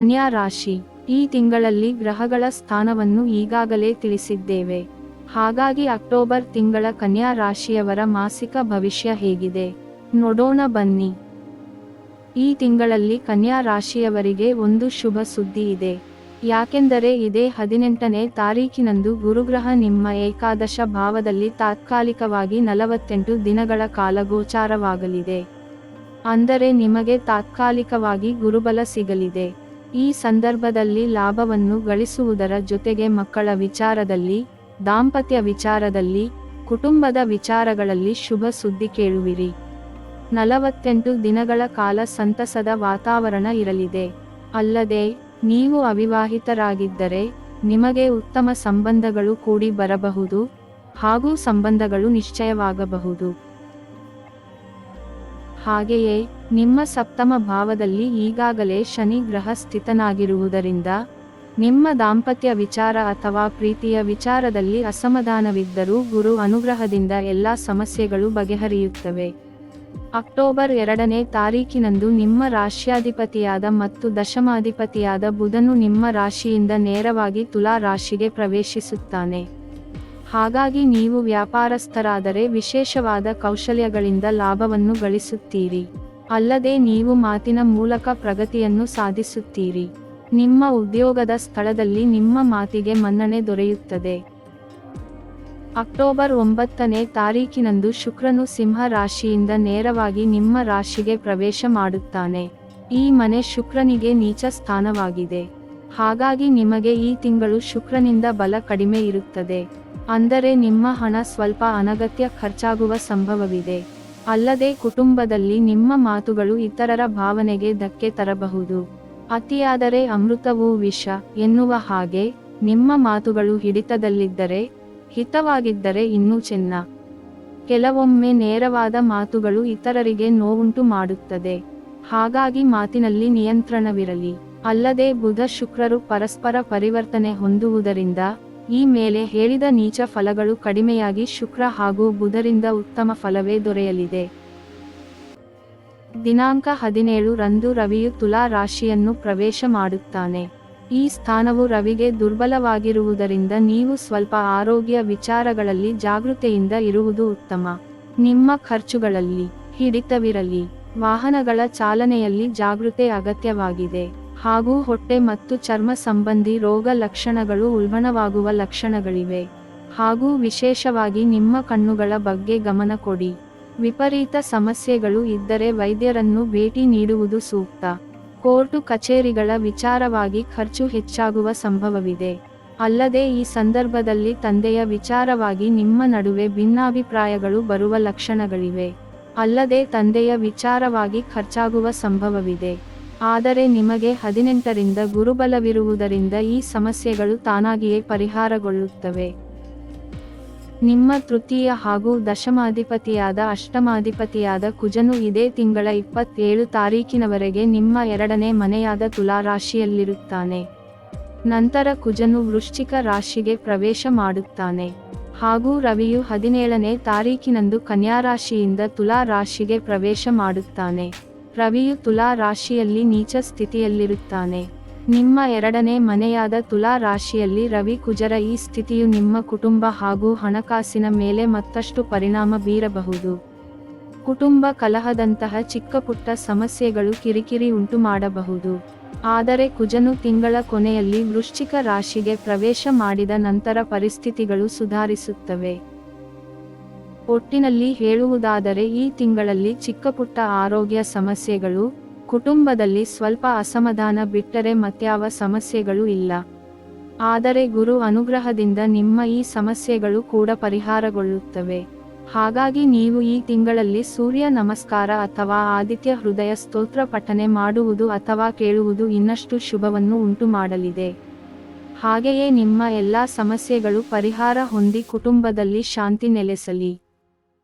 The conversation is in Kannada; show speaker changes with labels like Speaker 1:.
Speaker 1: ಕನ್ಯಾ ರಾಶಿ ಈ ತಿಂಗಳಲ್ಲಿ ಗ್ರಹಗಳ ಸ್ಥಾನವನ್ನು ಈಗಾಗಲೇ ತಿಳಿಸಿದ್ದೇವೆ. ಹಾಗಾಗಿ ಅಕ್ಟೋಬರ್ ತಿಂಗಳ ಕನ್ಯಾ ರಾಶಿಯವರ ಮಾಸಿಕ ಭವಿಷ್ಯ ಹೇಗಿದೆ. ನೋಡೋಣ ಬನ್ನಿ. ಈ ತಿಂಗಳಲ್ಲಿ ಕನ್ಯಾ ರಾಶಿಯವರಿಗೆ ಒಂದು ಶುಭ ಸುದ್ದಿ ಇದೆ. ಯಾಕೆಂದರೆ ಇದೇ ಹದಿನೆಂಟನೇ ತಾರೀಕಿನಂದು ಗುರುಗ್ರಹ ನಿಮ್ಮ ಏಕಾದಶ ಭಾವದಲ್ಲಿ ತಾತ್ಕಾಲಿಕವಾಗಿ ನಲವತ್ತೆಂಟು ದಿನಗಳ ಕಾಲ ಗೋಚಾರವಾಗಲಿದೆ. ಅಂದರೆ ನಿಮಗೆ ತಾತ್ಕಾಲಿಕವಾಗಿ ಗುರುಬಲ ಸಿಗಲಿದೆ. ಈ ಸಂದರ್ಭದಲ್ಲಿ ಲಾಭವನ್ನು ಗಳಿಸುವುದರ ಜೊತೆಗೆ ಮಕ್ಕಳ ವಿಚಾರದಲ್ಲಿ, ದಾಂಪತ್ಯ ವಿಚಾರದಲ್ಲಿ, ಕುಟುಂಬದ ವಿಚಾರಗಳಲ್ಲಿ ಶುಭ ಸುದ್ದಿ ಕೇಳುವಿರಿ. ನಲವತ್ತೆಂಟು ದಿನಗಳ ಕಾಲ ಸಂತಸದ ವಾತಾವರಣ ಇರಲಿದೆ. ಅಲ್ಲದೆ, ನೀವು ಅವಿವಾಹಿತರಾಗಿದ್ದರೆ, ನಿಮಗೆ ಉತ್ತಮ ಸಂಬಂಧಗಳು ಕೂಡಿ ಬರಬಹುದು ಹಾಗೂ ಸಂಬಂಧಗಳು ನಿಶ್ಚಯವಾಗಬಹುದು. ಹಾಗೆಯೇ, ನಿಮ್ಮ ಸಪ್ತಮ ಭಾವದಲ್ಲಿ ಈಗಾಗಲೇ ಶನಿ ಗ್ರಹ ಸ್ಥಿತನಾಗಿರುವುದರಿಂದ ನಿಮ್ಮ ದಾಂಪತ್ಯ ವಿಚಾರ ಅಥವಾ ಪ್ರೀತಿಯ ವಿಚಾರದಲ್ಲಿ ಅಸಮಾಧಾನವಿದ್ದರೂ ಗುರು ಅನುಗ್ರಹದಿಂದ ಎಲ್ಲ ಸಮಸ್ಯೆಗಳು ಬಗೆಹರಿಯುತ್ತವೆ. ಅಕ್ಟೋಬರ್ ಎರಡನೇ ತಾರೀಕಿನಂದು ನಿಮ್ಮ ರಾಶ್ಯಾಧಿಪತಿಯಾದ ಮತ್ತು ದಶಮಾಧಿಪತಿಯಾದ ಬುಧನು ನಿಮ್ಮ ರಾಶಿಯಿಂದ ನೇರವಾಗಿ ತುಲಾ ರಾಶಿಗೆ ಪ್ರವೇಶಿಸುತ್ತಾನೆ. ಹಾಗಾಗಿ ನೀವು ವ್ಯಾಪಾರಸ್ಥರಾದರೆ ವಿಶೇಷವಾದ ಕೌಶಲ್ಯಗಳಿಂದ ಲಾಭವನ್ನು ಗಳಿಸುತ್ತೀರಿ. ಅಲ್ಲದೆ ನೀವು ಮಾತಿನ ಮೂಲಕ ಪ್ರಗತಿಯನ್ನು ಸಾಧಿಸುತ್ತೀರಿ. ನಿಮ್ಮ ಉದ್ಯೋಗದ ಸ್ಥಳದಲ್ಲಿ ನಿಮ್ಮ ಮಾತಿಗೆ ಮನ್ನಣೆ ದೊರೆಯುತ್ತದೆ. ಅಕ್ಟೋಬರ್ ಒಂಬತ್ತನೇ ತಾರೀಕಿನಂದು ಶುಕ್ರನು ಸಿಂಹ ರಾಶಿಯಿಂದ ನೇರವಾಗಿ ನಿಮ್ಮ ರಾಶಿಗೆ ಪ್ರವೇಶ ಮಾಡುತ್ತಾನೆ. ಈ ಮನೆ ಶುಕ್ರನಿಗೆ ನೀಚ ಸ್ಥಾನವಾಗಿದೆ. ಹಾಗಾಗಿ ನಿಮಗೆ ಈ ತಿಂಗಳು ಶುಕ್ರನಿಂದ ಬಲ ಕಡಿಮೆ ಇರುತ್ತದೆ. ಅಂದರೆ ನಿಮ್ಮ ಹಣ ಸ್ವಲ್ಪ ಅನಗತ್ಯ ಖರ್ಚಾಗುವ ಸಂಭವವಿದೆ. ಅಲ್ಲದೆ ಕುಟುಂಬದಲ್ಲಿ ನಿಮ್ಮ ಮಾತುಗಳು ಇತರರ ಭಾವನೆಗೆ ಧಕ್ಕೆ ತರಬಹುದು. ಅತಿಯಾದರೆ ಅಮೃತವೂ ವಿಷ ಎನ್ನುವ ಹಾಗೆ ನಿಮ್ಮ ಮಾತುಗಳು ಹಿಡಿತದಲ್ಲಿದ್ದರೆ, ಹಿತವಾಗಿದ್ದರೆ ಇನ್ನೂ ಚೆನ್ನ. ಕೆಲವೊಮ್ಮೆ ನೇರವಾದ ಮಾತುಗಳು ಇತರರಿಗೆ ನೋವುಂಟು ಮಾಡುತ್ತದೆ. ಹಾಗಾಗಿ ಮಾತಿನಲ್ಲಿ ನಿಯಂತ್ರಣವಿರಲಿ. ಅಲ್ಲದೆ ಬುಧ ಶುಕ್ರರು ಪರಸ್ಪರ ಪರಿವರ್ತನೆ ಹೊಂದುವುದರಿಂದ ಈ ಮೇಲೆ ಹೇಳಿದ ನೀಚ ಫಲಗಳು ಕಡಿಮೆಯಾಗಿ ಶುಕ್ರ ಹಾಗೂ ಬುಧರಿಂದ ಉತ್ತಮ ಫಲವೇ ದೊರೆಯಲಿದೆ. ದಿನಾಂಕ ಹದಿನೇಳು ರಂದು ರವಿಯು ತುಲಾ ರಾಶಿಯನ್ನು ಪ್ರವೇಶ ಮಾಡುತ್ತಾನೆ. ಈ ಸ್ಥಾನವು ರವಿಗೆ ದುರ್ಬಲವಾಗಿರುವುದರಿಂದ ನೀವು ಸ್ವಲ್ಪ ಆರೋಗ್ಯ ವಿಚಾರಗಳಲ್ಲಿ ಜಾಗೃತೆಯಿಂದ ಇರುವುದು ಉತ್ತಮ. ನಿಮ್ಮ ಖರ್ಚುಗಳಲ್ಲಿ ಹಿಡಿತವಿರಲಿ. ವಾಹನಗಳ ಚಾಲನೆಯಲ್ಲಿ ಜಾಗೃತೆ ಅಗತ್ಯವಾಗಿದೆ. ಹಾಗೂ ಹೊಟ್ಟೆ ಮತ್ತು ಚರ್ಮ ಸಂಬಂಧಿ ರೋಗ ಲಕ್ಷಣಗಳು ಉಲ್ಬಣವಾಗುವ ಲಕ್ಷಣಗಳಿವೆ. ಹಾಗೂ ವಿಶೇಷವಾಗಿ ನಿಮ್ಮ ಕಣ್ಣುಗಳ ಬಗ್ಗೆ ಗಮನ ಕೊಡಿ. ವಿಪರೀತ ಸಮಸ್ಯೆಗಳು ಇದ್ದರೆ ವೈದ್ಯರನ್ನು ಭೇಟಿ ನೀಡುವುದು ಸೂಕ್ತ. ಕೋರ್ಟು ಕಚೇರಿಗಳ ವಿಚಾರವಾಗಿ ಖರ್ಚು ಹೆಚ್ಚಾಗುವ ಸಂಭವವಿದೆ. ಅಲ್ಲದೆ ಈ ಸಂದರ್ಭದಲ್ಲಿ ತಂದೆಯ ವಿಚಾರವಾಗಿ ನಿಮ್ಮ ನಡುವೆ ಭಿನ್ನಾಭಿಪ್ರಾಯಗಳು ಬರುವ ಲಕ್ಷಣಗಳಿವೆ. ಅಲ್ಲದೆ ತಂದೆಯ ವಿಚಾರವಾಗಿ ಖರ್ಚಾಗುವ ಸಂಭವವಿದೆ. ಆದರೆ ನಿಮಗೆ ಹದಿನೆಂಟರಿಂದ ಗುರುಬಲವಿರುವುದರಿಂದ ಈ ಸಮಸ್ಯೆಗಳು ತಾನಾಗಿಯೇ ಪರಿಹಾರಗೊಳ್ಳುತ್ತವೆ. ನಿಮ್ಮ ತೃತೀಯ ಹಾಗೂ ದಶಮಾಧಿಪತಿಯಾದ ಅಷ್ಟಮಾಧಿಪತಿಯಾದ ಕುಜನು ಇದೇ ತಿಂಗಳ ಇಪ್ಪತ್ತೇಳು ತಾರೀಕಿನವರೆಗೆ ನಿಮ್ಮ ಎರಡನೇ ಮನೆಯಾದ ತುಲಾ ರಾಶಿಯಲ್ಲಿರುತ್ತಾನೆ ನಂತರ ಕುಜನು ವೃಶ್ಚಿಕ ರಾಶಿಗೆ ಪ್ರವೇಶ ಮಾಡುತ್ತಾನೆ. ಹಾಗೂ ರವಿಯು ಹದಿನೇಳನೇ ತಾರೀಕಿನಂದು ಕನ್ಯಾರಾಶಿಯಿಂದ ತುಲಾ ರಾಶಿಗೆ ಪ್ರವೇಶ ಮಾಡುತ್ತಾನೆ. ರವಿಯು ತುಲಾ ರಾಶಿಯಲ್ಲಿ ನೀಚ ಸ್ಥಿತಿಯಲ್ಲಿರುತ್ತಾನೆ. ನಿಮ್ಮ ಎರಡನೇ ಮನೆಯಾದ ತುಲಾ ರಾಶಿಯಲ್ಲಿ ರವಿ ಕುಜರ ಈ ಸ್ಥಿತಿಯು ನಿಮ್ಮ ಕುಟುಂಬ ಹಾಗೂ ಹಣಕಾಸಿನ ಮೇಲೆ ಮತ್ತಷ್ಟು ಪರಿಣಾಮ ಬೀರಬಹುದು. ಕುಟುಂಬ ಕಲಹದಂತಹ ಚಿಕ್ಕಪುಟ್ಟ ಸಮಸ್ಯೆಗಳು ಕಿರಿಕಿರಿ ಉಂಟು ಮಾಡಬಹುದು ಆದರೆ ಕುಜನು ತಿಂಗಳ ಕೊನೆಯಲ್ಲಿ ವೃಶ್ಚಿಕ ರಾಶಿಗೆ ಪ್ರವೇಶ ಮಾಡಿದ ನಂತರ ಪರಿಸ್ಥಿತಿಗಳು ಸುಧಾರಿಸುತ್ತವೆ. ಒಟ್ಟಿನಲ್ಲಿ ಹೇಳುವುದಾದರೆ ಈ ತಿಂಗಳಲ್ಲಿ ಚಿಕ್ಕಪುಟ್ಟ ಆರೋಗ್ಯ ಸಮಸ್ಯೆಗಳು, ಕುಟುಂಬದಲ್ಲಿ ಸ್ವಲ್ಪ ಅಸಮಾಧಾನ ಬಿಟ್ಟರೆ ಮತ್ಯಾವ ಸಮಸ್ಯೆಗಳು ಇಲ್ಲ. ಆದರೆ ಗುರು ಅನುಗ್ರಹದಿಂದ ನಿಮ್ಮ ಈ ಸಮಸ್ಯೆಗಳು ಕೂಡ ಪರಿಹಾರಗೊಳ್ಳುತ್ತವೆ. ಹಾಗಾಗಿ ನೀವು ಈ ತಿಂಗಳಲ್ಲಿ ಸೂರ್ಯ ನಮಸ್ಕಾರ ಅಥವಾ ಆದಿತ್ಯ ಹೃದಯ ಸ್ತೋತ್ರ ಪಠನೆ ಮಾಡುವುದು ಅಥವಾ ಕೇಳುವುದು ಇನ್ನಷ್ಟು ಶುಭವನ್ನು ಉಂಟು ಮಾಡಲಿದೆ ಹಾಗೆಯೇ ನಿಮ್ಮ ಎಲ್ಲ ಸಮಸ್ಯೆಗಳು ಪರಿಹಾರ ಹೊಂದಿ ಕುಟುಂಬದಲ್ಲಿ ಶಾಂತಿ ನೆಲೆಸಲಿ.